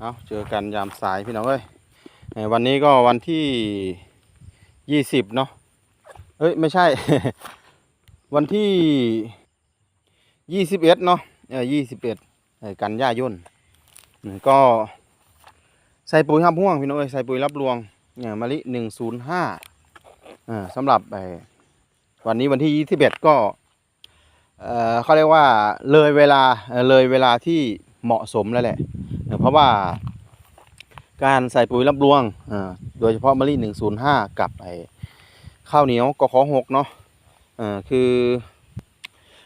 เอาเจอกันยามสายพี่น้องเอ้ยวันนี้ก็วันที่ยี่สิบเนาะเอ้ยไม่ใช่ วันที่ยี่สิบเอ็ดเนาะยี่สิบเอ็ดกันยายนอืมก็ใส่ปุ๋ยห้ามพ่วงพี่น้องเอ้ยใส่ปุ๋ยรับรวงเนี่ยมะลิหนึ่งศูนย์ห้าสำหรับวันนี้วันที่ยี่สิบเอ็ดก็เขาเรียกว่าเลยเวลาเอ่อเลยเวลาที่เหมาะสมแล้วแหละ เอ่อเพราะว่าการใส่ปุ๋ยรับรวงอ่อโดยเฉพาะมะลิ105 กับไอ้ข้าวเหนียวกขอ6เนาะอ่อคือ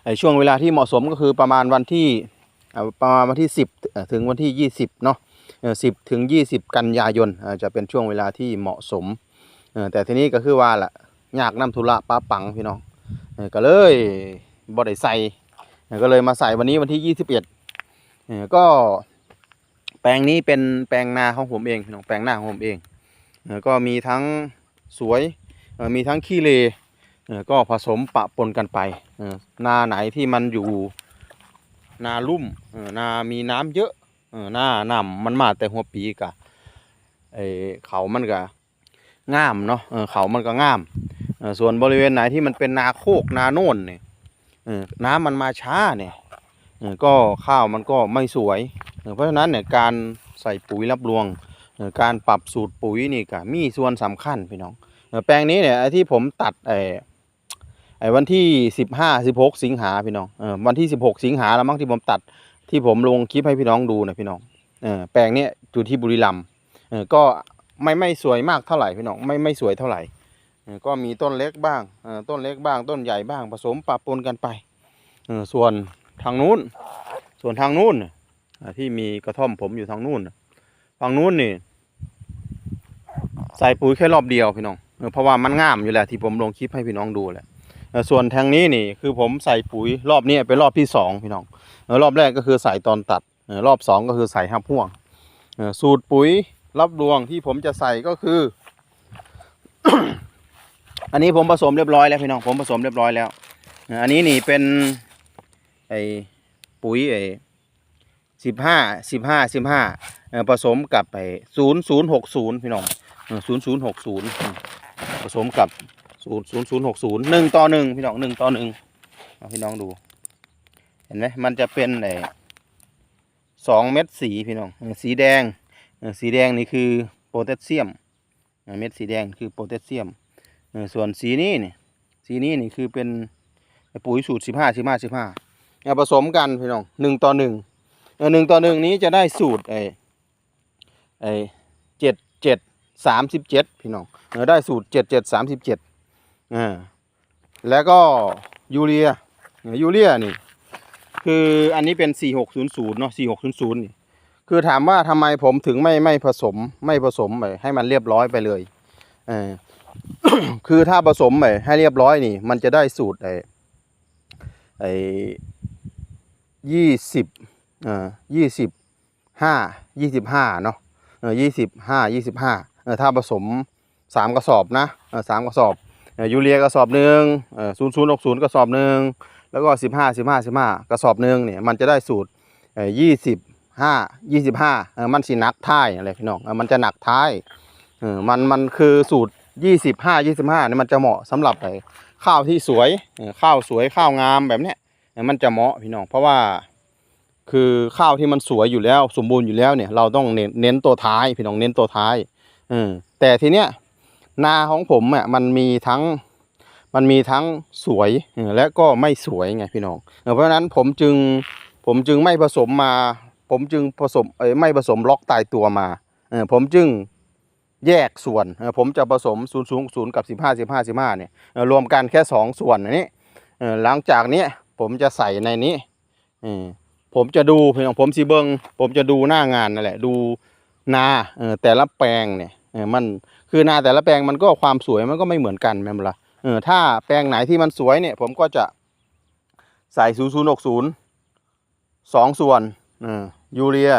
ไอ้ช่วงเวลาที่เหมาะสมก็คือประมาณวันที่อ่อประมาณวันที่ 10เอ่อถึงวันที่ 20เนาะเอ่อ10ถึง 20 กันยายนอ่อจะเป็นช่วงเวลาที่เหมาะสมอ่อแต่ทีนี้ก็คือว่าล่ะยากน้ำธุระป้าปังพี่น้องก็เลยบ่ได้ใส่ก็เลยมาใส่วันนี้วันที่ 21เอ่อก็ แปลงนี้เป็นแปลงนาของผมเองพี่น้องแปลงนาของผมเองก็มีทั้งสวยมีทั้งขี้เล่ก็ผสมปะปนกันไปนาไหนที่มันอยู่นาลุ่มนามีน้ำเยอะหน้าน้ำมันมาแต่หัวปีกะไอเขามันก็ง่ามเนาะเขามันก็ง่ามส่วนบริเวณไหนที่มันเป็นนาโคกนาโน่นเนี่ยน้ำมันมาช้าเนี่ยก็ข้าวมันก็ไม่สวย เพราะฉะนั้นเนี่ยการใส่ปุ๋ยรับรวง การปรับสูตรปุ๋ยนี่ก็มีส่วนสำคัญพี่น้องแปลงนี้เนี่ยไอ้ที่ผมตัดไอ้ไอ้วันที่สิบห้าสิบหกสิงหาพี่น้องเออวันที่สิบหกสิงหาแล้วมั้งที่ผมตัดที่ผมลงคลิปให้พี่น้องดูนะพี่น้องเออแปลงนี้อยู่ที่บุรีรัมย์เออก็ไม่ไม่สวยมากเท่าไหร่พี่น้องไม่ไม่สวยเท่าไหร่เออก็มีต้นเล็กบ้างเออต้นเล็กบ้าง ต้นใหญ่บ้างผสมปะปนกันไปเออส่วนทางนู้น ส่วนทางนู้น ที่มีกระท่อมผมอยู่ทางนู้นฝั่งนู้นนี่ ใส่ปุ๋ยแค่รอบเดียวพี่น้องเพราะว่ามันงามอยู่แหละที่ผมลงคลิปให้พี่น้องดูแหละส่วนทางนี้นี่คือผมใส่ปุ๋ยรอบนี้เป็นรอบที่สองพี่น้องรอบแรกก็คือใส่ตอนตัดรอบสองก็คือใส่ห้าพ่วงสูตรปุ๋ยรับรวงที่ผมจะใส่ก็คือ อันนี้ผมผสมเรียบร้อยแล้วพี่น้องผมผสมเรียบร้อยแล้ว อันนี้นี่เป็นไอปุ๋ยไอ สิบห้าสิบห้าสิบห้าผสมกับไอศูนย์ศูนย์หกศูนย์พี่น้องศูนย์ศูนย์หกศูนย์ผสมกับศูนย์ศูนย์ศูนย์หกศูนย์หนึ่งต่อหนึ่งพี่น้องหนึ่งต่อหนึ่งเอาพี่น้องดู เห็นไหมมันจะเป็นไอสองเม็ดสีพี่น้องสีแดงสีแดงนี่คือโพแทสเซียมเม็ดสีแดงคือโพแทสเซียมส่วนสีนี้นี่สีนี้นี่คือเป็นปุ๋ยสูตรสิบห้าสิบห้าสิบห้าผสมกันพี่น้องหนึ่งต่อหนึ่ง หนึ่งต่อหนึ่งนี้จะได้สูตรไอไอเจ็ดเจ็ดสามสิบเจ็ดพี่น้องเออได้สูตรเจ็ดเจ็ดสามสิบเจ็ดอ่าแล้วก็ยูเรียยูเรียนี่ คืออันนี้เป็นสี่หกศูนย์ศูนย์เนาะสี่หกศูนย์ศูนย์นี่คือถามว่าทำไมผมถึงไม่ไม่ผสมไม่ผสมไปให้มันเรียบร้อยไปเลยเออคือถ้าผสมไปให้เรียบร้อยนี่ มันจะได้สูตรไอ้ไอ้ยี่สิบ เอ่อยี่สิบห้ายี่สิบห้าเนาะเออยี่สิบห้ายี่สิบห้าเออถ้าผสมสามกระสอบนะเออสามกระสอบยูเรียกระสอบหนึ่งเออศูนย์ศูนย์หกศูนย์กระสอบหนึ่งแล้วก็สิบห้าสิบห้าสิบห้ากระสอบหนึ่งเนี่ยมันจะได้สูตรเออยี่สิบห้ายี่สิบห้าเออมันสิหนักท้ายอะไรพี่น้องเออมันจะหนักท้ายเออมันมันคือสูตรยี่สิบห้ายี่สิบห้านี่มันจะเหมาะสำหรับไอ้ข้าวที่สวยข้าวสวยข้าวงามแบบเนี้ยมันจะเหมาะพี่น้องเพราะว่า คือข้าวที่มันสวยอยู่แล้ว สมบูรณ์อยู่แล้วเนี่ย เราต้องเน้นเน้นตัวท้ายพี่น้องเน้นตัวท้ายเออแต่ทีเนี้ยนาของผมอะมันมีทั้งมันมีทั้งสวยและก็ไม่สวยไงพี่น้องเพราะฉะนั้นผมจึงผมจึงไม่ผสมมา ผมจึงผสมเอ้ไม่ผสมล็อกตายตัวมาเออผมจึงแยกส่วนเออผมจะผสม0 0 0กับ15 15 15เนี่ยรวมกันแค่2ส่วนอันนี้หลังจากนี้ผมจะใส่ในนี้ออ ผมจะดูพี่น้องผมสีเบิงผมจะดูหน้างานนั่นแหละ ดูนาเออแต่ละแปลงเนี่ยเออมันคือนาแต่ละแปลงมันก็ความสวยมันก็ไม่เหมือนกันแม่บ่ล่ะเออถ้าแปลงไหนที่มันสวยเนี่ย ผมก็จะใส่0 0 6 0สองส่วนเออยูเรีย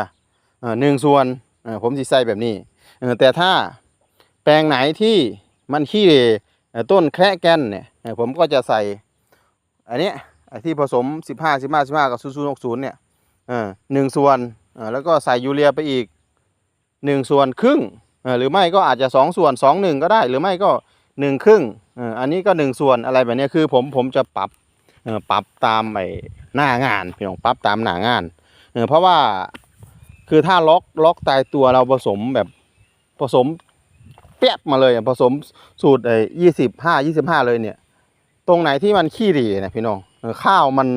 เออหนึ่งส่วนเออผมสิใส่แบบนี้เออแต่ถ้าแปลงไหนที่มันขี้เหร่เอ่อต้นแคระแกนเนี่ยผมก็จะใส่อันนี้ ไอ้ที่ผสม 15 15 15 กับ 0060 เนี่ยเออหนึ่งส่วนแล้วก็ใส่ยูเรียไปอีกหนึ่งส่วนครึ่งหรือไม่ก็อาจจะสองส่วนสองหนึ่งก็ได้ หรือไม่ก็หนึ่งครึ่งอันนี้ก็หนึ่งส่วนอะไรแบบนี้คือผมผมจะปรับปรับตามไอ้หน้างานพี่น้องปรับตามหน้างานเพราะว่าคือถ้าล็อกล็อกตายตัวเราผสมแบบผสมเปียบมาเลยผสมสูตรไอ้ยี่สิบห้ายี่สิบห้าเลยเนี่ย ตรงไหนที่มันขี้หรีนะพี่น้อง ข้าวมัน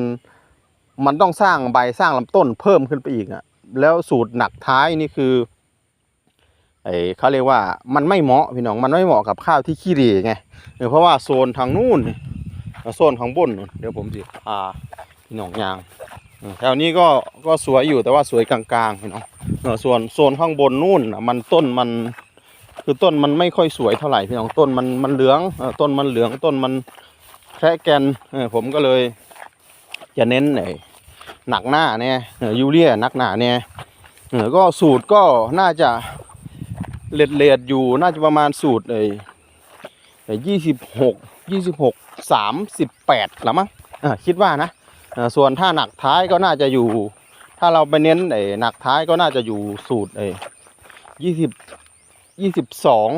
มันต้องสร้างใบสร้างลำต้นเพิ่มขึ้นไปอีกอะแล้วสูตรหนักท้ายนี่คือไอ้เขาเรียกว่ามันไม่เหมาะพี่น้องมันไม่เหมาะกับข้าวที่ขี้หรีไงเออเพราะว่าโซนทางนู้นโซนทางบนเดี๋ยวผมสิพาพี่น้องยางแถวนี้ก็ก็สวยอยู่แต่ว่าสวยกลางๆพี่น้องส่วนโซนข้างบนนู่นมันต้นมันคือต้นมันไม่ค่อยสวยเท่าไหร่พี่น้องต้นมันมันเหลืองต้นมันเหลืองต้นมัน แคระแกนผมก็เลยจะเน้นไอ้หนักหน้าเนี่ยยูเรียหนักหนาเนี่ยก็สูตรก็น่าจะเลดเลดๆอยู่น่าจะประมาณสูตรไอ้ไอ้ยี่สิบหกยี่สิบหกสามสิบแปดละมั้งคิดว่านะส่วนถ้าหนักท้ายก็น่าจะอยู่ ถ้าเราไปเน้นไอ้หนักท้ายก็น่าจะอยู่สูตรไอ้ยี่สิบยี่สิบสอง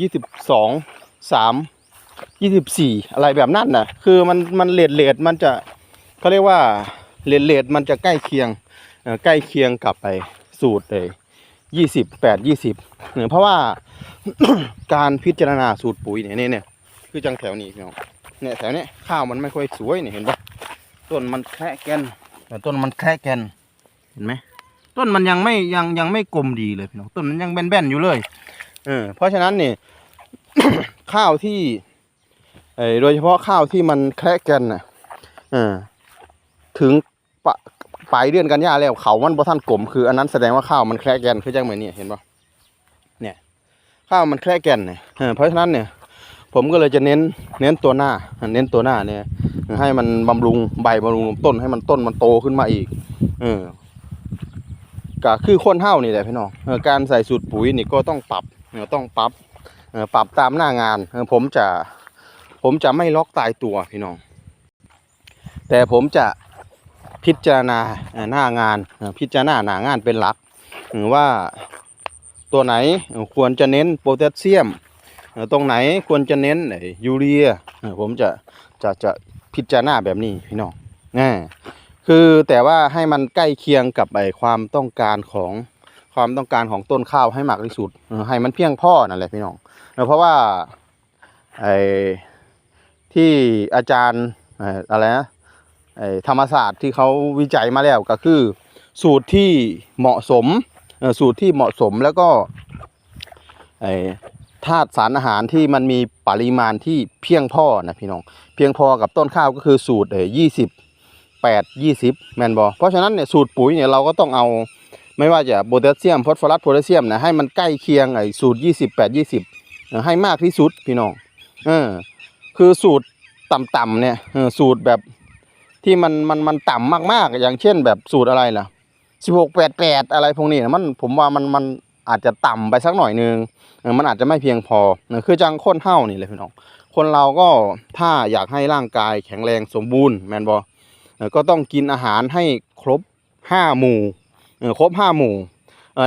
ยี่สิบสองสาม ยี่สิบสี่อะไรแบบนั้นน่ะคือมันมันเลดเลดมันจะเขาเรียกว่าเลดเลดมันจะใกล้เคียงใกล้เคียงกับไปสูตรเลยยี่สิบแปดยี่สิบเพราะว่าการพิจารณาสูตรปุ๋ยเนี่ยเนี่ยคือจังแถวนี้พี่น้องเนี่ยแถวนี้ข้าวมันไม่ค่อยสวยเนี่ยเห็นปะต้นมันแค่แกนแต่ต้นมันแค่แกนเห็นไหมต้นมันยังไม่ยังยังไม่กลมดีเลยพี่น้องต้นมันยังแบนๆอยู่เลยเออเพราะฉะนั้นเนี่ยข้าวที่ โดยเฉพาะข้าวที่มันแคะกันน่ะอถึงปะปลายเดือนกันยาแล้วเขามันบ่ทันกลมคืออันนั้นแสดงว่าข้าวมันแคะแกนคือจังเหมือนนี่เห็นปะเนี่ย ข้าวมันแคะแกนเนี่ยเพราะฉะนั้นเนี่ย ผมก็เลยจะเน้นเน้นตัวหน้า เน้นตัวหน้าเนี่ย ให้มันบำรุงใบบำรุงต้นให้มันต้นมันโตขึ้นมาอีก เออก็คือคนเฮ้านี่แหละพี่น้องอการใส่สูตรปุ๋ยนี่ก็ต้องปรับเออต้องปรับปรับตามหน้างานผมจะ ผมจะไม่ล็อกตายตัวพี่น้อง แต่ผมจะพิจารณาหน้างานพิจารณาหน้างานเป็นหลักหรือว่าตัวไหนควรจะเน้นโพแทสเซียม ตรงไหนควรจะเน้นยูเรียผมจะจะจะพิจารณาแบบนี้พี่น้องอ่คือแต่ว่าให้มันใกล้เคียงกับไอความต้องการของความต้องการของต้นข้าวให้มากที่สุดให้มันเพียงพอนั่นแหละพี่น้องเพราะว่าไอ ที่อาจารย์อะไรนะธรรมศาสตร์ที่เขาวิจัยมาแล้วก็คือ สูตรที่เหมาะสมสูตรที่เหมาะสมแล้วก็ธาตุสารอาหารที่มันมีปริมาณที่เพียงพอนะพี่น้องเพียงพอกับต้นข้าวก็คือสูตรยี่สิบแปดยี่สิบแมนบอเพราะฉะนั้นเนี่ยสูตรปุ๋ยเนี่ยเราก็ต้องเอาไม่ว่าจะโพแทสเซียมฟอสฟอรัสโพแทสเซียมนะให้มันใกล้เคียงไอ้สูตรยี่สิบแปดยี่สิบให้มากที่สุดพี่น้องเออ คือสูตรต่ำๆเนี่ยสูตรแบบที่มันมันมันต่ำมากๆ อย่างเช่นแบบสูตรอะไรล่ะสิบหกแปดแปดอะไรพวกนี้นะมันผมว่ามันมันอาจจะต่ำไปสักหน่อยนึงมันอาจจะไม่เพียงพอคือจังคนเฮ้านี่เลยพี่น้อง คนเราก็ถ้าอยากให้ร่างกายแข็งแรงสมบูรณ์แมนบอก็ต้องกินอาหารให้ครบห้าหมู่ครบห้าหมู่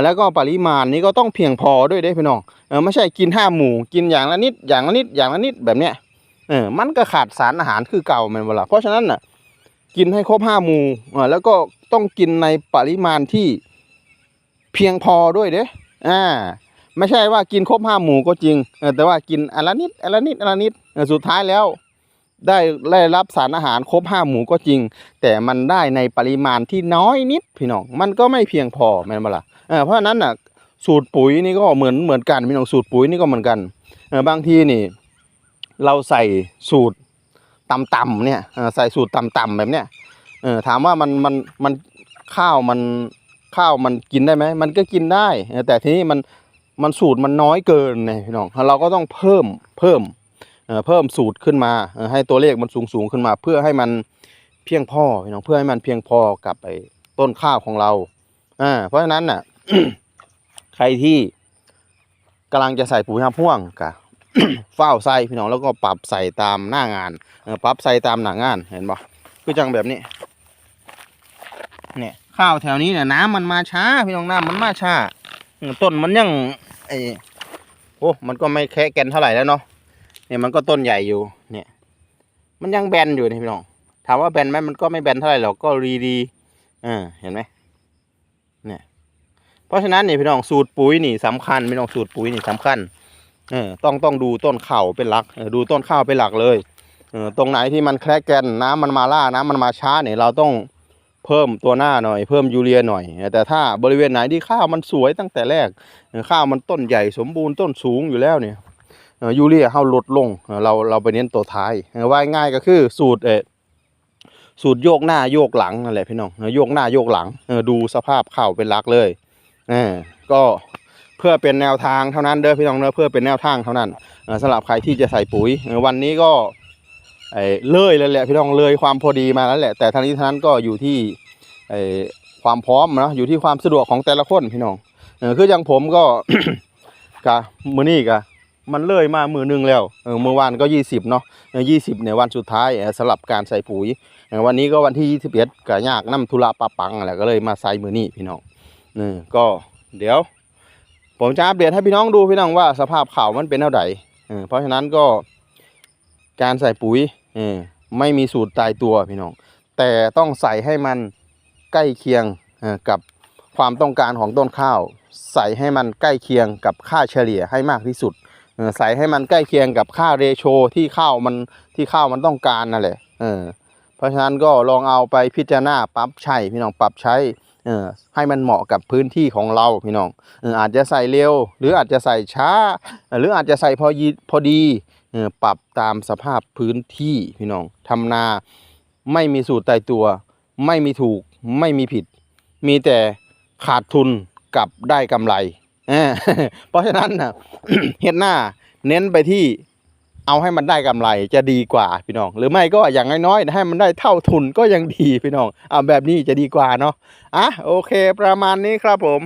แล้วก็ปริมาณนี้ก็ต้องเพียงพอด้วยเด้พี่น้องไม่ใช่กินห้าหมู่ กินอย่างละนิดอย่างละนิดอย่างละนิดแบบเนี้ย เออมันก็ขาดสารอาหารคือเก่ามันเวลาเพราะฉะนั้นน่ะกินให้ครบห้าหมู่เออแล้วก็ต้องกินในปริมาณที่เพียงพอด้วยเด้อ่าไม่ใช่ว่ากินครบห้าหมู่ก็จริงเออแต่ว่ากินอันละนิดอันละนิดอันละนิดสุดท้ายแล้ว ได้ได้รับสารอาหารครบห้าหมู่ก็จริง แต่มันได้ในปริมาณที่น้อยนิดพี่น้องมันก็ไม่เพียงพอแม่นบ่ล่ะเออเพราะฉะนั้นน่ะสูตรปุ๋ยนี่ก็เหมือนเหมือนกันพี่น้องสูตรปุ๋ยนี่ก็เหมือนกันเออบางทีนี่ เราใส่สูตรต่ำๆเนี่ยใส่สูตรต่ำๆแบบเนี้ยเออถามว่ามันมันมันข้าวมันข้าวมันกินได้ไหมมันก็กินได้ แต่ทีนี้มันมันสูตรมันน้อยเกินไงพี่น้องเราก็ต้องเพิ่มเพิ่มเพิ่มสูตรขึ้นมาให้ตัวเลขมันสูงสูงขึ้นมา เพื่อให้มันเพียงพอพี่น้องเพื่อให้มันเพียงพอกับไอ้ต้นข้าวของเราอ่าเพราะฉะนั้นน่ะใครที่กำลังจะใส่ปุ๋ยห้าพ่วงกะเฝ้าใส่พี่น้องแล้วก็ปรับใส่ตามหน้างานปรับใส่ตามหน้างานเห็นปะคือจังแบบนี้เนี่ยข้าวแถวนี้เนี่ยน้ำมันมาช้าพี่น้องน้ำมันมาช้าต้นมันยังไอโอ้มันก็ไม่แค่แกนเท่าไหร่แล้วเนาะเนี่ยมันก็ต้นใหญ่อยู่เนี่ย มันยังแบนอยู่นี่พี่น้องถามว่าแบนไหมมันก็ไม่แบนเท่าไหร่หรอกก็รีดีอ่าเห็นไหมเนี่ยเพราะฉะนั้นเนี่ยพี่น้องสูตรปุ๋ยนี่สำคัญพี่น้องสูตรปุ๋ยนี่สำคัญ เออต้องต้องดูต้นข้าวเป็นหลักดูต้นข้าวเป็นหลักเลยเออตรงไหนที่มันแครกแกนน้ำมันมาล่าน้ำมันมาช้าเนี่ยเราต้องเพิ่มตัวหน้าหน่อย เพิ่มยูเรียหน่อย แต่ถ้าบริเวณไหนที่ข้าวมันสวยตั้งแต่แรกข้าวมันต้นใหญ่สมบูรณ์ต้นสูงอยู่แล้วเนี่ยยูเรียเฮาลดลงเราเราไปเน้นตัวท้ายว่าง่ายก็คือสูตรเอสูตรโยกหน้าโยกหลังนั่นแหละพี่น้องโยกหน้าโยกหลังดูสภาพข้าวเป็นหลักเลยก็ เพื่อเป็นแนวทางเท่านั้นเด้อพี่น้องเด้อเพื่อเป็นแนวทางเท่านั้นสำหรับใครที่จะใส่ปุ๋ยวันนี้ก็ไอ้เลยเลยแหละพี่น้องเลยความพอดีมาแล้วแหละ แต่ทั้งนี้ทั้งนั้นก็อยู่ที่ไอ้ความพร้อมเนาะอยู่ที่ความสะดวกของแต่ละคนพี่น้องคืออย่างผมก็กะมือนี้กะมันเลยมามือหนึงแล้วเมื่อวานก็ยี่สิบเนาะยี่สิบเนี่ยวันสุดท้ายสำหรับการใส่ปุ๋ย วันนี้ก็วันที่ยี่สิบเอ็ดกะยากน้ำธุระปะปังอะไรก็เลยมาใส่มือนี้พี่น้องเออก็เดี๋ยว ผมจะอัปเดตให้พี่น้องดูพี่น้องว่าสภาพข่าวมันเป็นเท่าไหร่เพราะฉะนั้นก็การใส่ปุ๋ยไม่มีสูตรตายตัวพี่น้อง แต่ต้องใส่ให้มันใกล้เคียงกับความต้องการของต้นข้าว ใส่ให้มันใกล้เคียงกับค่าเฉลี่ยให้มากที่สุดใส่ให้มันใกล้เคียงกับค่าเรโชที่ข้าวมันที่ข้าวมันต้องการนั่นแหละเพราะฉะนั้นก็ลองเอาไปพิจารณาปรับใช้พี่น้องปรับใช้ เออให้มันเหมาะกับพื้นที่ของเราพี่น้องเอออาจจะใส่เร็ว หรืออาจจะใส่ช้า หรืออาจจะใส่พอพอดีเออปรับตามสภาพพื้นที่พี่น้องทำนาไม่มีสูตรตายตัว ไม่มีถูกไม่มีผิด มีแต่ขาดทุนกับได้กำไรเออเพราะฉะนั้นนะเฮ็ดหน้าเน้นไปที่เอาให้มันได้กำไรจะดีกว่าพี่น้อง หรือไม่ก็อย่างน้อยๆให้มันได้เท่าทุนก็ยังดีพี่น้องเอาแบบนี้จะดีกว่าเนาะ อะโอเคประมาณนี้ครับผม